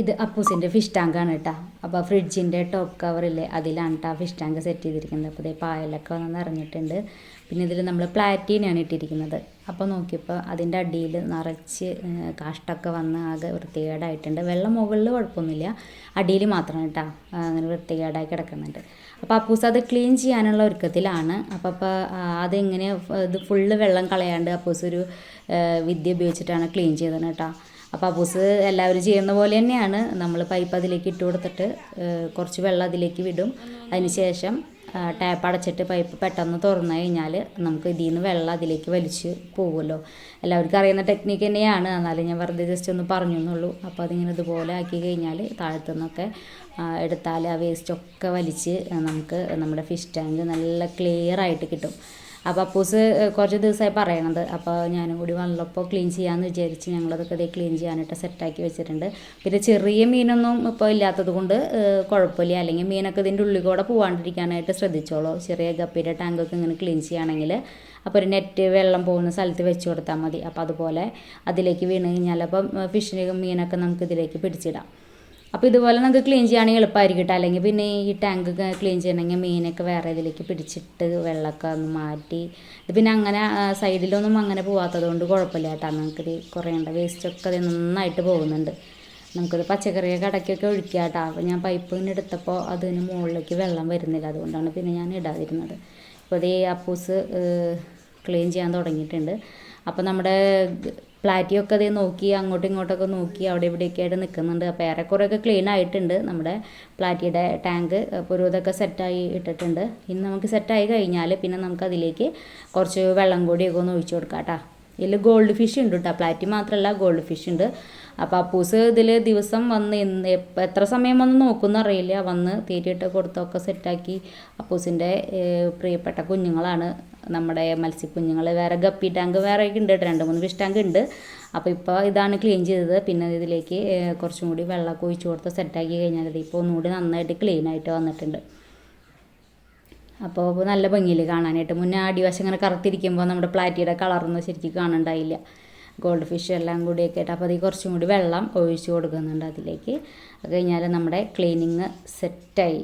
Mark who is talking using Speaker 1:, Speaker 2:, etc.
Speaker 1: ഇത് അപ്പൂസിന്റെ ഫിഷ് ടാങ്കാണ് കേട്ടോ അപ്പോൾ ഫ്രിഡ്ജിന്റെ ടോപ്പ് കവറില്ലേ അതിലാണ് കേട്ടോ ഫിഷ് ടാങ്ക് സെറ്റ് ചെയ്തിരിക്കുന്നത്. അപ്പോൾ ഇതേ പായലൊക്കെ വന്ന് നിറഞ്ഞിട്ടുണ്ട് പിന്നെ ഇതിൽ നമ്മൾ പ്ലാറ്റീനാണ് ഇട്ടിരിക്കുന്നത്. അപ്പോൾ നോക്കിയപ്പോൾ അതിന്റെ അടിയിൽ നിറച്ച് കാഷ്ടമൊക്കെ വന്ന് ആകെ വൃത്തികേടായിട്ടുണ്ട്. വെള്ളം മുകളിൽ കുഴപ്പമൊന്നുമില്ല. അടിയിൽ മാത്രം കേട്ടോ അങ്ങനെ വൃത്തികേടായി കിടക്കുന്നുണ്ട്. അപ്പോൾ അപ്പൂസ് അത് ക്ലീൻ ചെയ്യാനുള്ള ഒരുക്കത്തിലാണ്. അപ്പോൾ അപ്പോൾ അതെങ്ങനെ ഇത് ഫുള്ള് വെള്ളം കളയാണ്ട് അപ്പൂസ് ഒരു വിദ്യ ഉപയോഗിച്ചിട്ടാണ് ക്ലീൻ ചെയ്തത് കേട്ടോ അപ്പോൾ അബൂസ് എല്ലാവരും ചെയ്യുന്ന പോലെ തന്നെയാണ്. നമ്മൾ പൈപ്പ് അതിലേക്ക് ഇട്ട് കൊടുത്തിട്ട് കുറച്ച് വെള്ളം അതിലേക്ക് വിടും. അതിനുശേഷം ടാപ്പ് അടച്ചിട്ട് പൈപ്പ് പെട്ടെന്ന് തുറന്നു കഴിഞ്ഞാൽ നമുക്ക് ഇതിൽ നിന്ന് വെള്ളം അതിലേക്ക് വലിച്ച് പോകുമല്ലോ എല്ലാവർക്കും അറിയുന്ന ടെക്നിക്ക് തന്നെയാണ്. എന്നാലും ഞാൻ വെറുതെ ജസ്റ്റ് ഒന്ന് പറഞ്ഞു എന്നുള്ളൂ. അപ്പോൾ അതിങ്ങനെ ഇതുപോലെ ആക്കി കഴിഞ്ഞാൽ താഴത്തു നിന്നൊക്കെ ആ, എടുത്താൽ ആ വേസ്റ്റൊക്കെ വലിച്ച് നമുക്ക് നമ്മുടെ ഫിഷ് ടാങ്ക് നല്ല ക്ലിയർ ആയിട്ട് കിട്ടും. അപ്പോൾ അപ്പൂസ് കുറച്ച് ദിവസമായി പറയണത്. അപ്പോൾ ഞാനും കൂടി വന്നപ്പോൾ ക്ലീൻ ചെയ്യാമെന്ന് വിചാരിച്ച് ഞങ്ങളതൊക്കെ ഇതേ ക്ലീൻ ചെയ്യാനായിട്ട് സെറ്റാക്കി വെച്ചിട്ടുണ്ട്. പിന്നെ ചെറിയ മീനൊന്നും ഇപ്പോൾ ഇല്ലാത്തത് കൊണ്ട് കുഴപ്പമില്ല. അല്ലെങ്കിൽ മീനൊക്കെ ഇതിന്റെ ഉള്ളിൽ കൂടെ പോകാണ്ടിരിക്കാനായിട്ട് ശ്രദ്ധിച്ചോളൂ. ചെറിയ ഗപ്പിയുടെ ടാങ്കൊക്കെ ഇങ്ങനെ ക്ലീൻ ചെയ്യുകയാണെങ്കിൽ അപ്പോൾ ഒരു നെറ്റ് വെള്ളം പോകുന്ന സ്ഥലത്ത് വെച്ച് കൊടുത്താൽ മതി. അപ്പോൾ അതുപോലെ അതിലേക്ക് വീണ് കഴിഞ്ഞാൽ അപ്പം ഫിഷിന് മീനൊക്കെ നമുക്ക് ഇതിലേക്ക് പിടിച്ചിടാം. അപ്പോൾ ഇതുപോലെ നമുക്ക് ക്ലീൻ ചെയ്യുകയാണെങ്കിൽ എളുപ്പമായിരിക്കും കേട്ടോ അല്ലെങ്കിൽ പിന്നെ ഈ ടാങ്ക് ക്ലീൻ ചെയ്യണമെങ്കിൽ മീനൊക്കെ വേറെ ഇതിലേക്ക് പിടിച്ചിട്ട് വെള്ളമൊക്കെ ഒന്ന് മാറ്റി. ഇത് പിന്നെ അങ്ങനെ സൈഡിലൊന്നും അങ്ങനെ പോകാത്തത് കൊണ്ട് കുഴപ്പമില്ല കേട്ടോ നമുക്കിത് കുറേണ്ട വേസ്റ്റൊക്കെ അത് നന്നായിട്ട് പോകുന്നുണ്ട്. നമുക്കത് പച്ചക്കറിയൊക്കെ ഇടയ്ക്കൊക്കെ ഒഴിക്കുക കേട്ടോ അപ്പോൾ ഞാൻ പൈപ്പ് ഇങ്ങനെ എടുത്തപ്പോൾ അതിന് മുകളിലേക്ക് വെള്ളം വരുന്നില്ല. അതുകൊണ്ടാണ് പിന്നെ ഞാൻ ഇടാതിരുന്നത്. ഇപ്പോൾ ഈ അപ്പൂസ് ക്ലീൻ ചെയ്യാൻ തുടങ്ങിയിട്ടുണ്ട്. അപ്പോൾ നമ്മുടെ പ്ലാറ്റിയൊക്കെ അതേ നോക്കി അങ്ങോട്ടും ഇങ്ങോട്ടൊക്കെ നോക്കി അവിടെ ഇവിടെയൊക്കെ ആയിട്ട് നിൽക്കുന്നുണ്ട് അപ്പോൾ ഏറെക്കുറെയൊക്കെ ക്ലീൻ ആയിട്ടുണ്ട്. നമ്മുടെ പ്ലാറ്റിയുടെ ടാങ്ക് അപ്പോൾ ഇതൊക്കെ സെറ്റായി ഇട്ടിട്ടുണ്ട്. ഇനി നമുക്ക് സെറ്റായി കഴിഞ്ഞാൽ പിന്നെ നമുക്ക് അതിലേക്ക് കുറച്ച് വെള്ളം കൂടിയൊക്കെ ഒന്ന് ഒഴിച്ചു കൊടുക്കാം കേട്ടോ ഇതിൽ ഗോൾഡ് ഫിഷ് ഉണ്ട് കേട്ടോ പ്ലാറ്റി മാത്രമല്ല ഗോൾഡ് ഫിഷ് ഉണ്ട്. അപ്പോൾ അപ്പൂസ് ഇതിൽ ദിവസം വന്ന് എത്ര സമയം വന്ന് നോക്കുമെന്ന് അറിയില്ല. വന്ന് തീറ്റിയിട്ട് കൊടുത്തൊക്കെ സെറ്റാക്കി അപ്പൂസിന്റെ പ്രിയപ്പെട്ട കുഞ്ഞുങ്ങളാണ് നമ്മുടെ മത്സ്യക്കുഞ്ഞുങ്ങൾ വേറെ ഗപ്പി ടാങ്ക് വേറെ ഒക്കെ ഉണ്ട് രണ്ട് മൂന്ന് ഫിഷ് ടാങ്ക് ഉണ്ട്. അപ്പോൾ ഇപ്പോൾ ഇതാണ് ക്ലീൻ ചെയ്തത്. പിന്നെ ഇതിലേക്ക് കുറച്ചും കൂടി വെള്ളമൊക്കെ ഒഴിച്ച് കൊടുത്ത് സെറ്റാക്കി കഴിഞ്ഞാൽ ഇപ്പോൾ ഒന്നുകൂടി നന്നായിട്ട് ക്ലീൻ ആയിട്ട് വന്നിട്ടുണ്ട്. അപ്പോൾ നല്ല ഭംഗിയിൽ കാണാനായിട്ട്. മുന്നേ അടിവശം ഇങ്ങനെ കറുത്തിരിക്കുമ്പോൾ നമ്മുടെ പ്ലാറ്റിയുടെ കളറൊന്നും ശരിക്കും കാണണ്ടായില്ല. ഗോൾഡ് ഫിഷ് എല്ലാം കൂടിയൊക്കെ ആയിട്ട്. അപ്പോൾ അതിൽ കുറച്ചും കൂടി വെള്ളം ഒഴിച്ചു കൊടുക്കുന്നുണ്ട് അതിലേക്ക്. അത് കഴിഞ്ഞാൽ നമ്മുടെ ക്ലീനിങ് സെറ്റായി